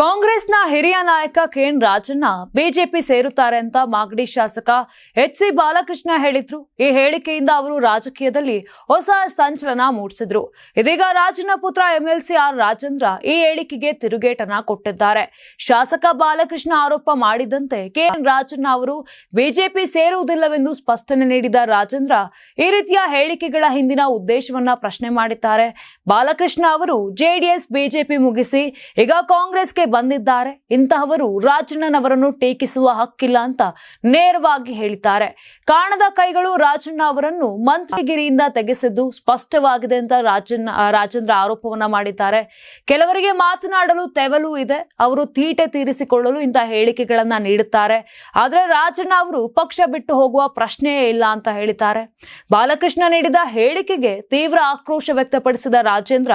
ಕಾಂಗ್ರೆಸ್ನ ಹಿರಿಯ ನಾಯಕ ಕೆಎನ್ ರಾಜಣ್ಣ ಬಿಜೆಪಿ ಸೇರುತ್ತಾರೆ ಅಂತ ಮಾಗಡಿ ಶಾಸಕ ಎಚ್ ಸಿ ಬಾಲಕೃಷ್ಣ ಹೇಳಿದ್ರು. ಈ ಹೇಳಿಕೆಯಿಂದ ಅವರು ರಾಜಕೀಯದಲ್ಲಿ ಹೊಸ ಸಂಚಲನ ಮೂಡಿಸಿದ್ರು. ಇದೀಗ ರಾಜಣ್ಣ ಪುತ್ರ ಎಂಎಲ್ಸಿ ಆರ್ ರಾಜೇಂದ್ರ ಈ ಹೇಳಿಕೆಗೆ ತಿರುಗೇಟನ ಕೊಟ್ಟಿದ್ದಾರೆ. ಶಾಸಕ ಬಾಲಕೃಷ್ಣ ಆರೋಪ ಮಾಡಿದಂತೆ ಕೆಎನ್ ರಾಜಣ್ಣ ಅವರು ಬಿಜೆಪಿ ಸೇರುವುದಿಲ್ಲವೆಂದು ಸ್ಪಷ್ಟನೆ ನೀಡಿದ ರಾಜೇಂದ್ರ ಈ ರೀತಿಯ ಹೇಳಿಕೆಗಳ ಹಿಂದಿನ ಉದ್ದೇಶವನ್ನ ಪ್ರಶ್ನೆ ಮಾಡಿದ್ದಾರೆ. ಬಾಲಕೃಷ್ಣ ಅವರು ಜೆಡಿಎಸ್, ಬಿಜೆಪಿ ಮುಗಿಸಿ ಈಗ ಕಾಂಗ್ರೆಸ್ಗೆ ಬಂದಿದ್ದಾರೆ. ಇಂತಹವರು ರಾಜಣ್ಣನವರನ್ನು ಟೀಕಿಸುವ ಹಕ್ಕಿಲ್ಲ ಅಂತ ನೇರವಾಗಿ ಹೇಳಿದ್ದಾರೆ. ಕಾಣದ ಕೈಗಳು ರಾಜಣ್ಣ ಅವರನ್ನು ಮಂತ್ರಿಗಿರಿಯಿಂದ ತೆಗೆಸಿದ್ದು ಸ್ಪಷ್ಟವಾಗಿದೆ ಅಂತ ರಾಜಣ್ಣ, ರಾಜೇಂದ್ರ ಆರೋಪವನ್ನ ಮಾಡಿದ್ದಾರೆ. ಕೆಲವರಿಗೆ ಮಾತನಾಡಲು ತೆವಲು ಇದೆ. ಅವರು ತೀಟೆ ತೀರಿಸಿಕೊಳ್ಳಲು ಇಂತಹ ಹೇಳಿಕೆಗಳನ್ನ ನೀಡುತ್ತಾರೆ. ಆದ್ರೆ ರಾಜಣ್ಣ ಅವರು ಪಕ್ಷ ಬಿಟ್ಟು ಹೋಗುವ ಪ್ರಶ್ನೆಯೇ ಇಲ್ಲ ಅಂತ ಹೇಳಿದ್ದಾರೆ. ಬಾಲಕೃಷ್ಣ ನೀಡಿದ ಹೇಳಿಕೆಗೆ ತೀವ್ರ ಆಕ್ರೋಶ ವ್ಯಕ್ತಪಡಿಸಿದ ರಾಜೇಂದ್ರ,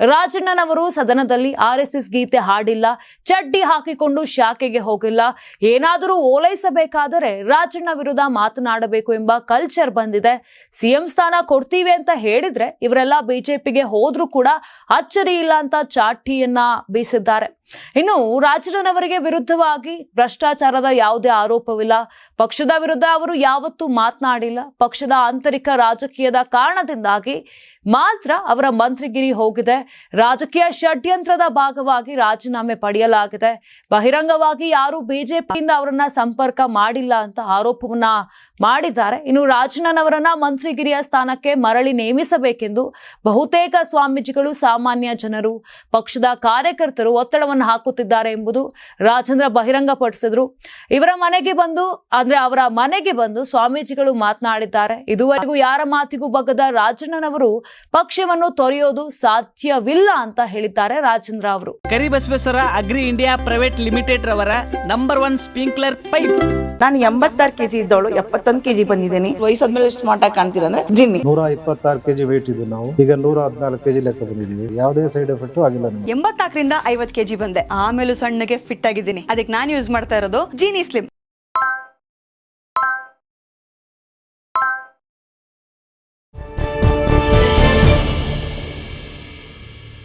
ರಾಜಣ್ಣನವರು ಸದನದಲ್ಲಿ ಆರ್ಎಸ್ಎಸ್ ಗೀತೆ ಹಾಡಿಲ್ಲ. ಚಡ್ಡಿ ಹಾಕಿಕೊಂಡು ಶಾಖೆಗೆ ಹೋಗಿಲ್ಲ. ಏನಾದರೂ ಓಲೈಸಬೇಕಾದರೆ ರಾಜಣ್ಣ ವಿರುದ್ಧ ಮಾತನಾಡಬೇಕು ಎಂಬ ಕಲ್ಚರ್ ಬಂದಿದೆ. ಸಿಎಂ ಸ್ಥಾನ ಕೊಡ್ತೀವಿ ಅಂತ ಹೇಳಿದ್ರೆ ಇವರೆಲ್ಲ ಬಿಜೆಪಿಗೆ ಹೋದ್ರೂ ಕೂಡ ಅಚ್ಚರಿ ಇಲ್ಲ ಅಂತ ಚಾಟಿಯನ್ನ ಬೀಸಿದ್ದಾರೆ. ಇನ್ನು ರಾಜಣ್ಣನವರಿಗೆ ವಿರುದ್ಧವಾಗಿ ಭ್ರಷ್ಟಾಚಾರದ ಯಾವುದೇ ಆರೋಪವಿಲ್ಲ. ಪಕ್ಷದ ವಿರುದ್ಧ ಅವರು ಯಾವತ್ತೂ ಮಾತನಾಡಿಲ್ಲ. ಪಕ್ಷದ ಆಂತರಿಕ ರಾಜಕೀಯದ ಕಾರಣದಿಂದಾಗಿ ಮಾತ್ರ ಅವರ ಮಂತ್ರಿಗಿರಿ ಹೋಗಿದೆ. ರಾಜಕೀಯ ಷಡ್ಯಂತ್ರದ ಭಾಗವಾಗಿ ರಾಜೀನಾಮೆ ಪಡೆಯಲಾಗಿದೆ. ಬಹಿರಂಗವಾಗಿ ಯಾರು ಬಿಜೆಪಿಯಿಂದ ಅವರನ್ನ ಸಂಪರ್ಕ ಮಾಡಿಲ್ಲ ಅಂತ ಆರೋಪವನ್ನ ಮಾಡಿದ್ದಾರೆ. ಇನ್ನು ರಾಜಣ್ಣನವರನ್ನ ಮಂತ್ರಿಗಿರಿಯ ಸ್ಥಾನಕ್ಕೆ ಮರಳಿ ನೇಮಿಸಬೇಕೆಂದು ಬಹುತೇಕ ಸ್ವಾಮೀಜಿಗಳು ಸಾಮಾನ್ಯ ಜನರು, ಪಕ್ಷದ ಕಾರ್ಯಕರ್ತರು ಒತ್ತಡವನ್ನು ಹಾಕುತ್ತಿದ್ದಾರೆ ಎಂಬುದು ರಾಜೇಂದ್ರ ಬಹಿರಂಗಪಡಿಸಿದ್ರು. ಇವರ ಮನೆಗೆ ಬಂದು ಅಂದ್ರೆ ಅವರ ಮನೆಗೆ ಬಂದು ಸ್ವಾಮೀಜಿಗಳು ಮಾತನಾಡಿದ್ದಾರೆ. ಇದುವರೆಗೂ ಯಾರ ಮಾತಿಗೂ ಬಗ್ಗದ ರಾಜಣ್ಣನವರು ಪಕ್ಷವನ್ನು ತೊರೆಯೋದು ಸಾಧ್ಯವಿಲ್ಲ ಅಂತ ಹೇಳಿದ್ದಾರೆ ರಾಜೇಂದ್ರ ಅವರು. Karibasaveshwara agri India private limited ರವರ ನಂಬರ್ ಒನ್ ಸ್ಪ್ರಿಂಕ್ಲರ್ ಪೈಪ್. ನಾನು ಎಂಬತ್ತಾರು ಕೆಜಿ ಇದ್ದವಳು ಎಪ್ಪತ್ತೊಂದು ಕೆಜಿ ಬಂದಿದ್ದೀನಿ. ವಯಸ್ಸಾದ್ಮೇಲೆ ಸ್ಮಾರ್ಟ್ ಆಗಿ ಕಾಣ್ತೀರ ಅಂದ್ರೆ ಜಿನ್ನಿ. ನೂರ ಇಪ್ಪತ್ತಾರು ಕೆಜಿ ವೇಟ್ ಇದೆ ನಾವು. ಈಗ ನೂರ ಹದಿನಾಲ್ಕು ಕೆಜಿ ಲೆಕ್ಕ ಬಂದಿದ್ದೀವಿ. ಯಾವುದೇ ಸೈಡ್ ಎಫೆಕ್ಟ್ ಆಗಿಲ್ಲ ಎಂಬತ್ನಾಲ್ಕರಿಂದ ಐವತ್ ಕೆಜಿ ಬಂದೆ. ಆಮೇಲೂ ಸಣ್ಣಗೆ ಫಿಟ್ ಆಗಿದ್ದೀನಿ. ಅದಕ್ಕೆ ನಾನು ಯೂಸ್ ಮಾಡ್ತಾ ಇರೋದು ಜೀನಿ ಸ್ಲಿಮ್